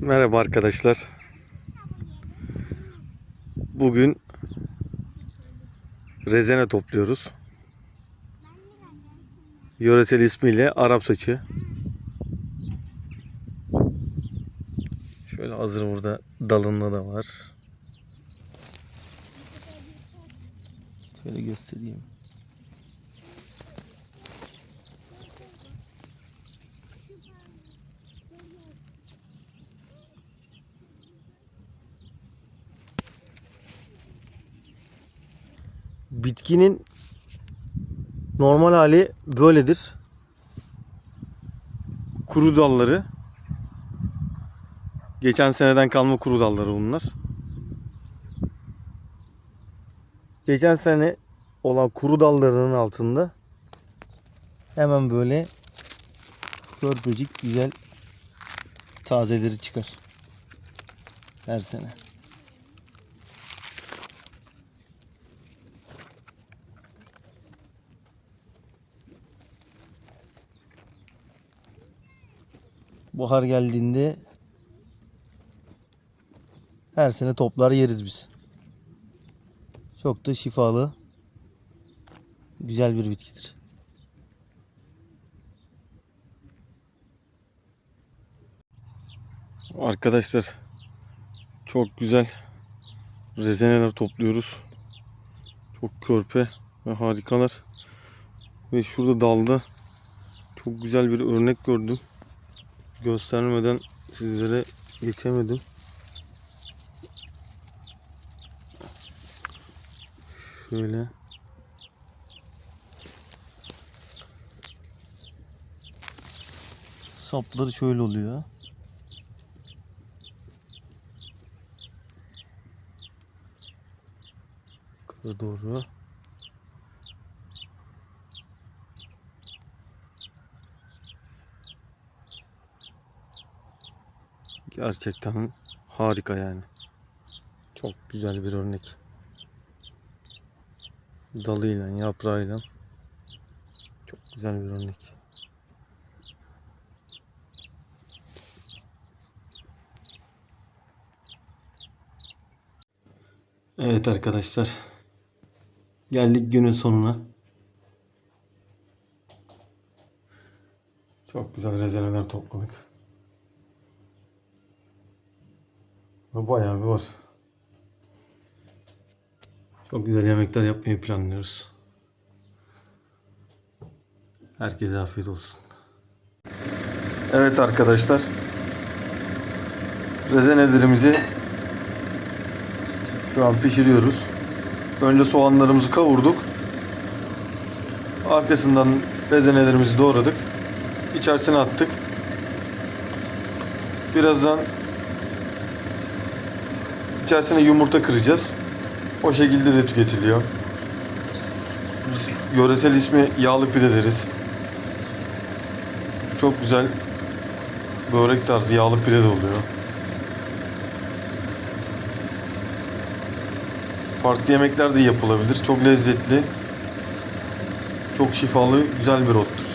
Merhaba arkadaşlar. Bugün rezene topluyoruz. Yöresel ismiyle Arap saçı. Şöyle hazır burada dalında da var. Şöyle göstereyim. Bitkinin normal hali böyledir. Kuru dalları. Geçen seneden kalma kuru dalları bunlar. Geçen sene olan kuru dallarının altında hemen böyle körpecik güzel tazeleri çıkar. Her sene. Bahar geldiğinde her sene toplar yeriz biz. Çok da şifalı, güzel bir bitkidir. Arkadaşlar çok güzel rezeneler topluyoruz. Çok körpe ve harikalar. Ve şurada dalda çok güzel bir örnek gördüm göstermeden sizlere geçemedim. Şöyle. Sapları şöyle oluyor. Yukarı doğru. Gerçekten harika yani. Çok güzel bir örnek. Dalıyla, yaprağıyla. Çok güzel bir örnek. Evet arkadaşlar. Geldik günün sonuna. Çok güzel rezeneler topladık. Ve Bayağı bir var. Çok güzel yemekler yapmayı planlıyoruz. Herkese afiyet olsun. Evet arkadaşlar. Rezenelerimizi şu an pişiriyoruz. Önce soğanlarımızı kavurduk. Arkasından rezenelerimizi doğradık. İçerisine attık. Birazdan İçerisine yumurta kıracağız. O şekilde de tüketiliyor. Yöresel ismi yağlı pide deriz. Çok güzel börek tarzı yağlı pide de oluyor. Farklı yemekler de yapılabilir. Çok lezzetli. Çok şifalı, güzel bir ottur.